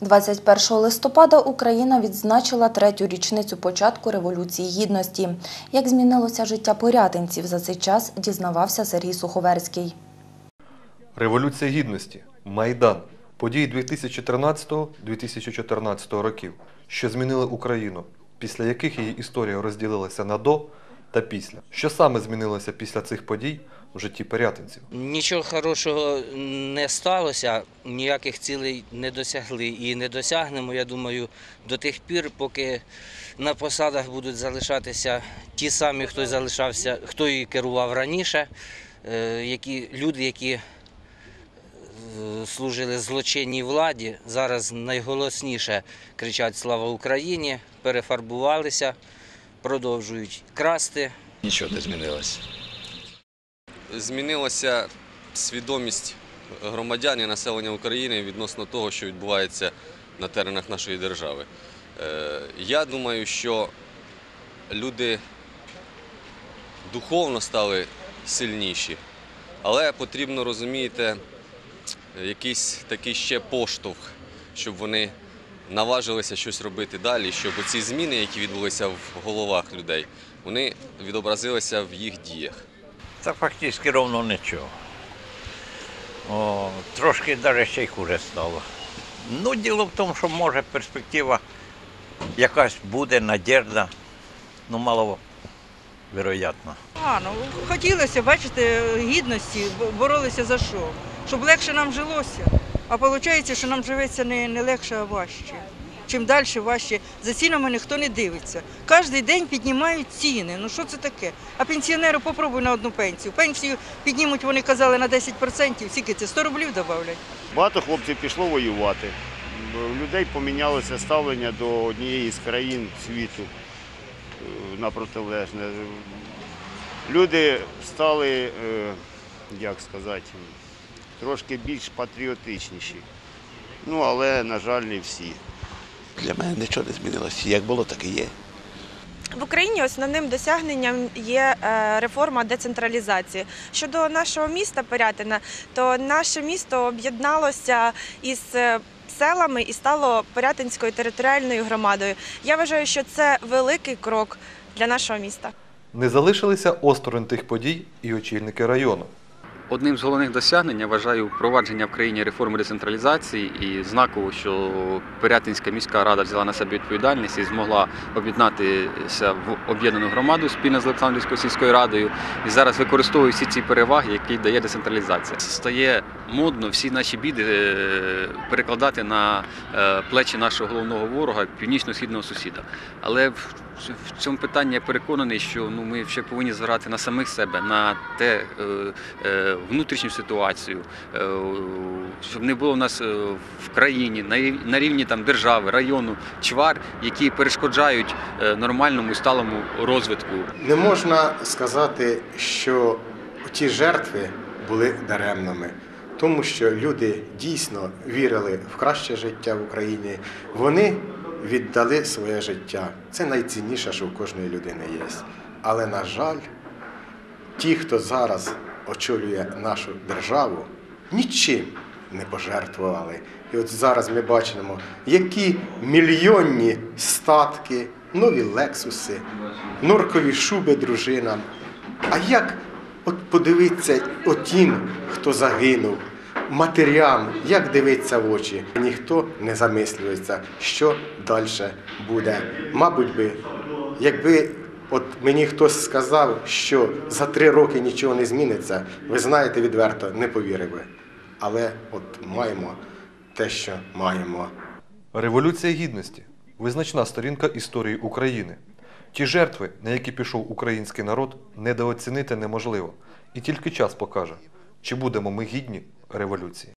21 листопада Україна відзначила третю річницю початку Революції Гідності. Як змінилося життя порятинців за цей час, дізнавався Сергій Суховерський. Революція Гідності, Майдан, події 2013-2014 років, що змінили Україну, після яких її історія розділилася на до та після. Що саме змінилося після цих подій в житті порятинців? Нічого хорошого не сталося, ніяких цілей не досягли і не досягнемо, я думаю, до тих пір, поки на посадах будуть залишатися ті самі, хто залишався, хто і керував раніше, е, які люди, які е, служили злочинній владі, зараз найголосніше кричать Слава Україні, перефарбувалися, продовжують красти. Нічого не змінилося. Змінилася свідомість громадян і населення України відносно того, що відбувається на теренах нашої держави. Е, Я думаю, що люди духовно стали сильніші, але потрібно розумієте, якийсь такий ще поштовх, щоб вони наважилися щось робити далі, щоб ці зміни, які відбулися в головах людей, вони відобразилися в їх діях. Та фактично ровно нічого. О, трошки навіть ще й хуже стало. Ну, діло в тому, що може перспектива якась буде, надіжда, ну мало вероятно. А, ну хотілося, бачите, гідності, бо- боролися за що? Щоб легше нам жилося. А виходить, що нам живеться не, не легше, а важче. Чим далі важче, за цінами ніхто не дивиться. Кожен день піднімають ціни. Ну що це таке? А пенсіонеру попробуй на одну пенсію. Пенсію піднімуть, вони казали, на 10%, скільки це 100 рублів додавлять. Багато хлопців пішло воювати. У людей помінялося ставлення до однієї з країн світу е, на протилежне. Люди стали, е, як сказати, трошки більш патріотичніші. Ну, але, на жаль, не всі. Для мене нічого не змінилося. Як було, так і є. В Україні основним досягненням є е, реформа децентралізації. Щодо нашого міста Порятина, то наше місто об'єдналося із е, селами і стало Порятинською територіальною громадою. Я вважаю, що це великий крок для нашого міста. Не залишилися осторонь тих подій і очільники району. Одним з головних досягнень я вважаю впровадження в країні реформи децентралізації і знаково, що Пирятинська міська рада взяла на себе відповідальність і змогла об'єднатися в об'єднану громаду спільно з Олександрівською сільською радою і зараз використовує всі ці переваги, які дає децентралізація. Стає модно всі наші біди е, перекладати на е, плечі нашого головного ворога, північно-східного сусіда. Але в цьому питанні я переконаний, що ну ми ще повинні зважати на самих себе, на те е, е, внутрішню ситуацію, е, щоб не було в нас е, в країні на рівні там держави, району чвар, які перешкоджають е, нормальному сталому розвитку. Не можна сказати, що ті жертви були даремними, тому що люди дійсно вірили в краще життя в Україні. Вони віддали своє життя. Це найцінніше, що в кожної людини є. Але, на жаль, ті, хто зараз очолює нашу державу, нічим не пожертвували. І от зараз ми бачимо, які мільйонні статки, нові лексуси, норкові шуби дружинам. А як от подивитися отім, хто загинув, матерям, як дивиться в очі? Ніхто не замислюється, що далі буде. Мабуть би, якби от мені хтось сказав, що за три роки нічого не зміниться, ви знаєте відверто, не повірив би. Але от маємо те, що маємо. Революція Гідності визначна сторінка історії України. Ті жертви, на які пішов український народ, недооцінити неможливо. І тільки час покаже, чи будемо ми гідні революції.